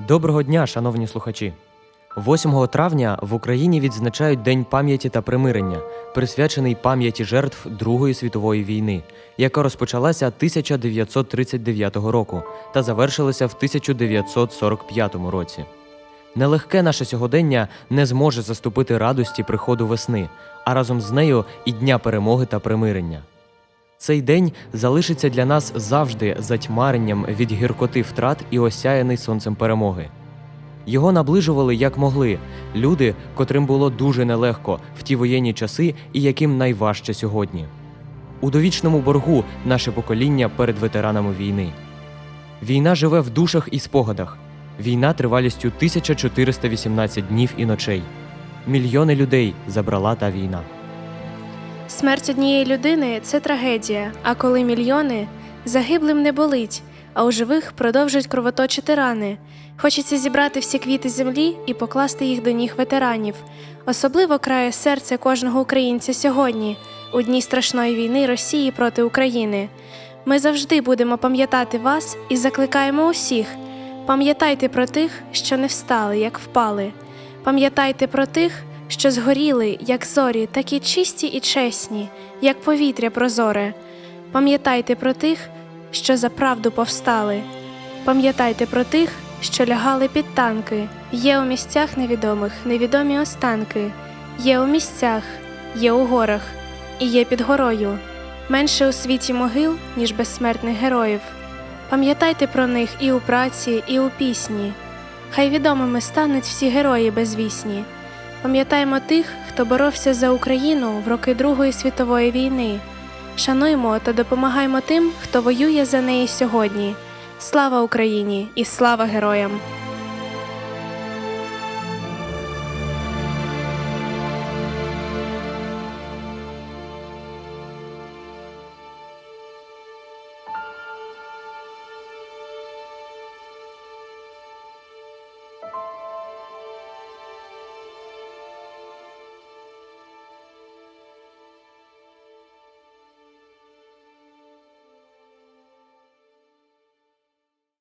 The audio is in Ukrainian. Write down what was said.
Доброго дня, шановні слухачі! 8 травня в Україні відзначають День пам'яті та примирення, присвячений пам'яті жертв Другої світової війни, яка розпочалася 1939 року та завершилася в 1945 році. Нелегке наше сьогодення не зможе заступити радості приходу весни, а разом з нею і Дня перемоги та примирення. Цей день залишиться для нас завжди затьмаренням від гіркоти втрат і осяяний сонцем перемоги. Його наближували як могли люди, котрим було дуже нелегко в ті воєнні часи і яким найважче сьогодні. У довічному боргу наше покоління перед ветеранами війни. Війна живе в душах і спогадах. Війна тривалістю 1418 днів і ночей. Мільйони людей забрала та війна. Смерть однієї людини це трагедія, а коли мільйони загиблим не болить, а у живих продовжують кровоточити рани. Хочеться зібрати всі квіти землі і покласти їх до ніг ветеранів. Особливо крає серце кожного українця сьогодні, у дні страшної війни Росії проти України. Ми завжди будемо пам'ятати вас і закликаємо усіх. Пам'ятайте про тих, що не встали, як впали. Пам'ятайте про тих, що згоріли, як зорі, такі чисті і чесні, як повітря прозоре. Пам'ятайте про тих, що за правду повстали. Пам'ятайте про тих, що лягали під танки. Є у місцях невідомих невідомі останки, є у місцях, є у горах, і є під горою. Менше у світі могил, ніж безсмертних героїв. Пам'ятайте про них і у праці, і у пісні. Хай відомими стануть всі герої безвісні. Пам'ятаємо тих, хто боровся за Україну в роки Другої світової війни. Шануймо та допомагаємо тим, хто воює за неї сьогодні. Слава Україні і слава героям!